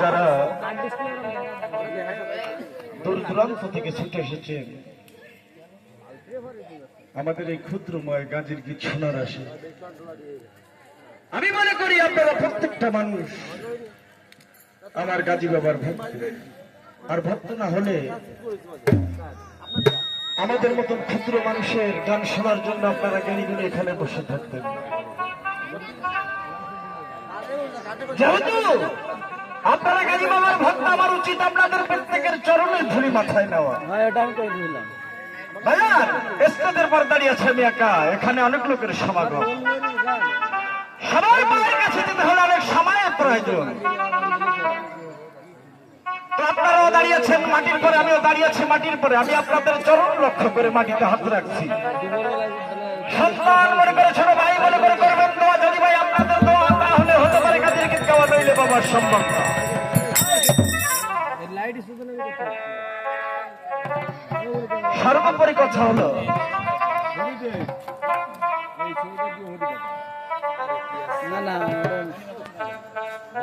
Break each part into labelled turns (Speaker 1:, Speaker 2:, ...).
Speaker 1: যারা দূর দূরান্ত থেকে ছুটে এসেছেন আমাদের এই ক্ষুদ্রময় গাজীর গীত শোনার আসে আমি মনে করি আপনারা প্রত্যেকটা মানুষ আমার গাজী বাবার ভক্ত। আর ভক্ত না হলে আমাদের মতন ক্ষুদ্র মানুষের গান শোনার জন্য আপনারা গাড়িগুলো এখানে বসে থাকতেন। যেহেতু আপনারা গাজী বাবার ভক্ত আমার উচিত আপনাদের প্রত্যেকের চরণের ধুলি মাথায় নেওয়া। পর দাঁড়িয়ে আছে আমি একা এখানে অনেক লোকের সমাগম। সবার মায়ের কাছে যেতে হলে অনেক সময়ের প্রয়োজন। আপনারাও দাঁড়িয়েছেন মাটির পরে আমিও দাঁড়িয়েছি মাটির পরে। আমি আপনাদের চরণ লক্ষ্য করে মাটিতে হাত রাখছি। সন্তান মনে করে গাওয়া সম্ভব সর্বোপরি কথা হলো,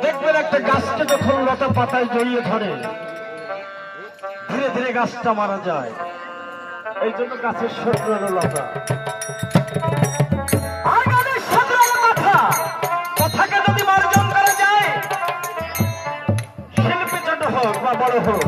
Speaker 1: দেখবেন একটা গাছটা যখন লতা পাতায় জড়িয়ে ধরে, ধীরে ধীরে গাছটা মারা যায়। এই জন্য গাছের শত্রু লতা। বড় হোক।